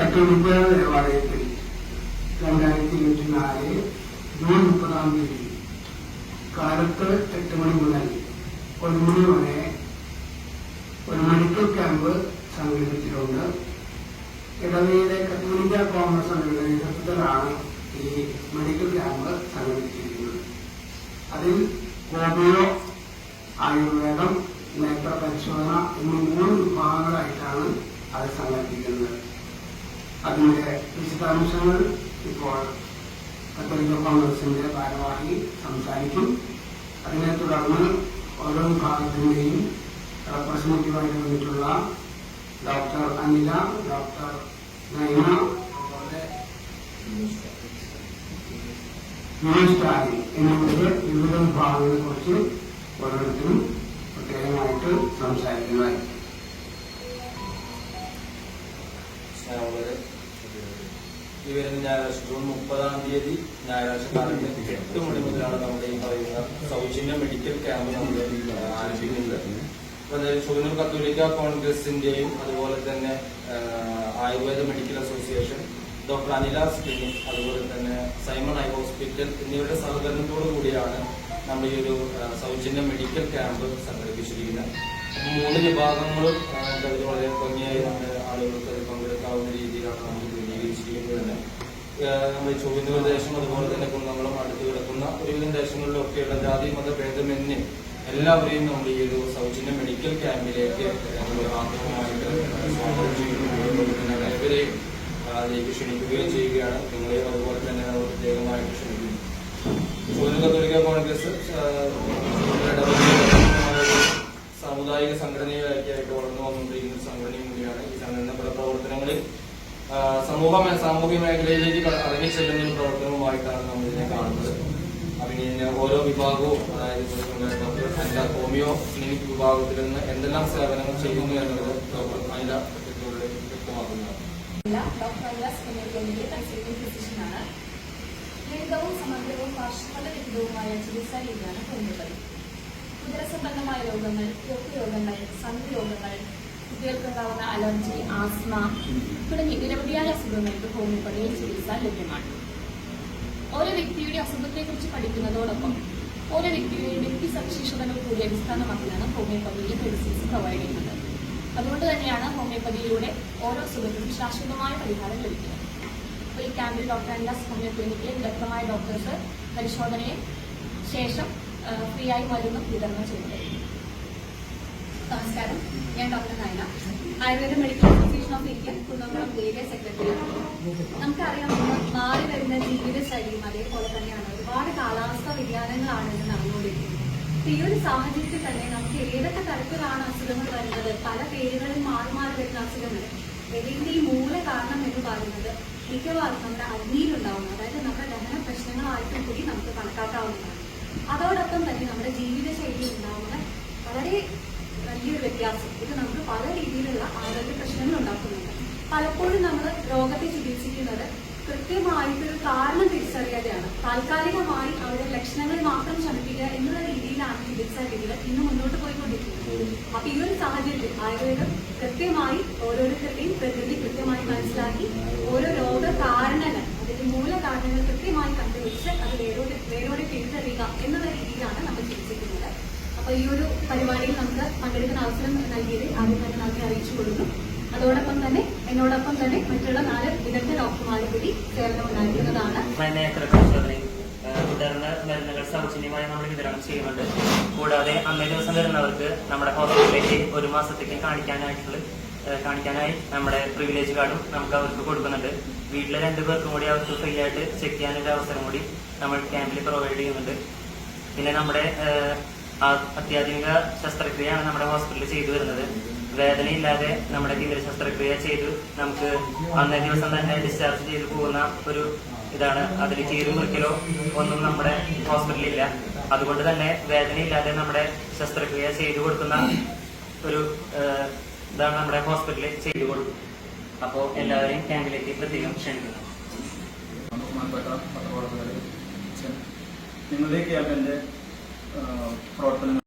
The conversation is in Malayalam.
കത്തോലിക്ക ദേവാലയത്തിൽ രണ്ടായിരത്തി ഇരുപത്തി നാല് ജൂൺ മുപ്പതാം തീയതി കാലത്ത് എട്ട് മണി മുതൽ ഒരു മണി വരെ ഒരു മെഡിക്കൽ ക്യാമ്പ് സംഘടിപ്പിച്ചിട്ടുണ്ട്. ഇടവയിലെ കത്തോലിക്ക കോൺഗ്രസ് നേതൃത്വത്തിലാണ് ഈ മെഡിക്കൽ ക്യാമ്പ് സംഘടിപ്പിച്ചിരിക്കുന്നത്. അതിൽ ഹോമിയോ ആയുർവേദം നേത്ര പരിശോധന എന്നീ മൂന്ന് വിഭാഗങ്ങളായിട്ടാണ് അത് സംഘടിപ്പിക്കുന്നത്. അതിന്റെ വിശദാംശങ്ങൾ ഇപ്പോൾ കത്തോലിക്ക കോൺഗ്രസിന്റെ ഭാരവാഹി സംസാരിക്കും. അതിനെ തുടർന്ന് ഓരോ വിഭാഗത്തിന്റെയും റെപ്രസെന്റേറ്റീവായി വന്നിട്ടുള്ള ഡോക്ടർ അനില ഡോക്ടർ നൈന അതുപോലെ സ്റ്റാലിൻ എന്നിവരുടെ വിവിധ വിഭാഗങ്ങളെ കുറിച്ച് ഓരോരുത്തരും പ്രത്യേകമായിട്ട് സംസാരിക്കുന്നതായി ഈ വരുന്ന ഞായറാഴ്ച ജൂൺ മുപ്പതാം തീയതി ഞായറാഴ്ച കാലത്ത് എട്ട് മണി മുതലാണ് നമ്മുടെ ഈ പറയുന്ന സൗജന്യ മെഡിക്കൽ ക്യാമ്പ് നമ്മൾ ആരംഭിക്കുന്നത്. ചുവന്നൂർ കത്തോലിക്ക കോൺഗ്രസിന്റെയും അതുപോലെ തന്നെ Ayurveda medical association doctor Anila clinic അതുപോലെ തന്നെ സൈമൺ ഐ ഹോസ്പിറ്റൽ എന്നിവരുടെ സഹകരണത്തോടു കൂടിയാണ് നമ്മൾ ഈ ഒരു സൗജന്യ മെഡിക്കൽ ക്യാമ്പ് സംഘടിപ്പിച്ചിരിക്കുന്നത്. മൂന്ന് വിഭാഗങ്ങളും വളരെ ഭംഗിയായി ആളുകൾക്ക് പങ്കെടുക്കാവുന്ന രീതിയിലാണ് നമ്മൾ ക്രമീകരിച്ചിരിക്കുന്നത് തന്നെ ആ, നമ്മുടെ ചൊവ്വന്നൂർ ദേശം അതുപോലെ തന്നെ കുന്നംകുളം അടുത്ത് കിടക്കുന്ന ഒരുവിധം ദേശങ്ങളിലൊക്കെയുള്ള ജാതി മത ഭേദമന്യേ എല്ലാവരെയും നമ്മൾ ഈ ഒരു സൗജന്യ മെഡിക്കൽ ക്യാമ്പിലേക്ക് നമ്മൾ ക്ഷണിക്കുകയും ചെയ്യുകയാണ്. നിങ്ങളെ അതുപോലെ തന്നെ പ്രത്യേകമായിട്ട് ക്ഷണിക്കുന്നു. സൂര്യ കത്തോലിക്ക കോൺഗ്രസ് സാമുദായിക സംഘടനയായിട്ട് വളർന്നു വന്നുകൊണ്ടിരിക്കുന്ന സംഘടന സംഘടനയും കൂടിയാണ് ഈ സംഘടന പ്രവർത്തനങ്ങളിൽ സമൂഹ സാമൂഹ്യ മേഖലയിലേക്ക് ഇറങ്ങി ഇറങ്ങിച്ചെല്ലുന്ന പ്രവർത്തനവുമായിട്ടാണ് നമ്മൾ ഇതിനെ കാണുന്നത്. അതിന് ഓരോ വിഭാഗവും അതായത് ഹോമിയോ ക്ലിനിക് വിഭാഗത്തിൽ നിന്ന് എന്തെല്ലാം സേവനങ്ങൾ ചെയ്യുന്നു എന്നുള്ളത് ഡോക്ടർ ഇതിലൂടെ വ്യക്തമാക്കുന്നതാണ് ഡോക്ടർ അലിയാസ് കന്യാകുമാരിയിലെ കൺസൾട്ടിംഗ് ഫിസിഷ്യനാണ് ലളിതവും സമഗ്രവും പാർശ്വഫലരഹിതവുമായ ചികിത്സാ രീതിയാണ് ഹോമിയോപ്പതി ഉദരസംബന്ധമായ രോഗങ്ങൾ രോഗങ്ങൾ സന്ധി രോഗങ്ങൾ കുട്ടികൾക്കുണ്ടാകുന്ന അലർജി ആസ്മ തുടങ്ങി നിരവധിയായ അസുഖങ്ങൾക്ക് ഹോമിയോപ്പതിയിൽ ചികിത്സ ലഭ്യമാണ്. ഓരോ വ്യക്തിയുടെ അസുഖത്തെക്കുറിച്ച് പഠിക്കുന്നതോടൊപ്പം ഓരോ വ്യക്തിയുടെയും വ്യക്തി സവിശേഷതകൾ കൂടി അടിസ്ഥാനമാക്കിയാണ് ഹോമിയോപ്പതിയിൽ മെഡിസിൻസ് പ്രൊവൈഡ് ചെയ്യുന്നത്. അതുകൊണ്ട് തന്നെയാണ് ഹോമിയോപ്പതിയിലൂടെ ഓരോ അസുഖത്തിനും ശാശ്വതമായ പരിഹാരം ലഭിക്കുന്നത്. അപ്പോൾ ഈ ക്യാമ്പിൽ ഡോക്ടർ അൻഡാസ് ഹോമിയോ ക്ലിനിക്കിൽ വിദഗ്ധമായ ഡോക്ടേഴ്സ് പരിശോധനയെ ശേഷം ഫ്രീ ആയി മരുന്നും വിതരണം ചെയ്യുന്നതായിരിക്കും നമസ്കാരം. ഞാൻ doctor Nayana. Ayurveda medical association of India Kunnamkulam area secretary. നമുക്കറിയാം മാറി വരുന്ന ജീവിതശൈലിയും അതേപോലെ തന്നെയാണ്. ഒരുപാട് കാലാവസ്ഥ വ്യതിയാനങ്ങളാണ് നടന്നുകൊണ്ടിരിക്കുന്നത്. ഈ ഒരു സാഹചര്യത്തിൽ തന്നെ നമുക്ക് ഏതൊക്കെ തരത്തിലാണ് അസുഖങ്ങൾ വരുന്നത്? പല പേരുകളിൽ മാറി മാറി വരുന്ന അസുഖങ്ങൾ. ഇതിന്റെ ഈ മൂല കാരണം എന്ന് പറയുന്നത് മിക്കവാറും നമ്മുടെ അഗ്നിയിലുണ്ടാവുന്ന. അതായത് നമ്മുടെ ദഹന പ്രശ്നങ്ങളായിട്ടും കൂടി നമുക്ക് കണക്കാക്കാവുന്നതാണ്. അതോടൊപ്പം തന്നെ നമ്മുടെ ജീവിതശൈലി ഉണ്ടാവുന്ന വളരെ വലിയൊരു വ്യത്യാസം. ഇത് നമുക്ക് പല രീതിയിലുള്ള ആരോഗ്യ പ്രശ്നങ്ങൾ ഉണ്ടാക്കുന്നുണ്ട്. പലപ്പോഴും നമ്മൾ രോഗത്തെ ചികിത്സിക്കുന്നത് കൃത്യമായിട്ടൊരു കാരണം തിരിച്ചറിയാതെയാണ്. താൽക്കാലികമായി അവരുടെ ലക്ഷണങ്ങൾ മാത്രം ശമിപ്പിക്കുക എന്നുള്ള രീതിയിലാണ് ചികിത്സാ രീതികൾ ഇന്ന് മുന്നോട്ട് പോയിക്കൊണ്ടിരിക്കുന്നത്. അപ്പൊ ഈ ഒരു സാഹചര്യത്തിൽ ആയുർവേദം കൃത്യമായി ഓരോരുത്തരുടെയും പ്രകൃതി കൃത്യമായി മനസ്സിലാക്കി ഓരോ രോഗ കാരണങ്ങൾ അതിന്റെ മൂല കാരണങ്ങൾ കൃത്യമായി കണ്ടുപിടിച്ച് അത് വേരോടെ വേരോടെ തിരിച്ചറിയുക എന്നുള്ള രീതിയിലാണ് നമ്മൾ ചികിത്സിക്കുന്നത് അപ്പൊ ഈ ഒരു പരിപാടിയിൽ നമുക്ക് പങ്കെടുക്കുന്ന അവസരം നൽകിയത് ആദ്യം തന്നെ നന്ദി അറിയിച്ചു കൊടുക്കും. അതോടൊപ്പം തന്നെ എന്നോടൊപ്പം തന്നെ മറ്റുള്ള നാല് വിദഗ്ധ ഡോക്ടർമാരെ കൂടി സേവനം ഏഹ് വിതരണ മരുന്നുകൾ സൗജന്യമായി നമ്മൾ വിതരണം ചെയ്യുന്നുണ്ട്. കൂടാതെ അന്നേ ദിവസം വരുന്നവർക്ക് നമ്മുടെ ഹോസ്പിറ്റലിലേക്ക് ഒരു മാസത്തേക്ക് കാണിക്കാനായിട്ടുള്ള കാണിക്കാനായി നമ്മുടെ പ്രിവിലേജ് കാർഡും നമുക്ക് അവർക്ക് കൊടുക്കുന്നുണ്ട്. വീട്ടിലെ രണ്ടു പേർക്കും കൂടി അവർക്ക് ഫ്രീ ആയിട്ട് ചെക്ക് ചെയ്യാനൊരു അവസരം കൂടി നമ്മൾ ക്യാമ്പിൽ പ്രൊവൈഡ് ചെയ്യുന്നുണ്ട്. പിന്നെ നമ്മുടെ അത്യാധുനിക ശസ്ത്രക്രിയയാണ് നമ്മുടെ ഹോസ്പിറ്റലിൽ ചെയ്തു വരുന്നത്. വേദനയില്ലാതെ നമ്മുടെ തിമിര ശസ്ത്രക്രിയ ചെയ്ത് നമുക്ക് അന്നേ ദിവസം തന്നെ ഡിസ്ചാർജ് ചെയ്ത് പോകുന്ന ഒരു ഇതാണ്. അതിൽ ചീരും മുറിക്കലോ ഒന്നും നമ്മുടെ ഹോസ്പിറ്റലിൽ ഇല്ല അതുകൊണ്ട് തന്നെ വേദനയില്ലാതെ നമ്മുടെ ശസ്ത്രക്രിയ ചെയ്തു കൊടുക്കുന്ന ഒരു ഇതാണ് നമ്മുടെ ഹോസ്പിറ്റലിൽ ചെയ്തു കൊടുക്കും അപ്പോൾ എല്ലാവരെയും ക്യാമ്പിലേക്ക് പ്രത്യേകം ക്ഷണിക്കുന്നു. നിങ്ങളുടെ ക്യാമ്പിന്റെ പ്രവർത്തനങ്ങൾ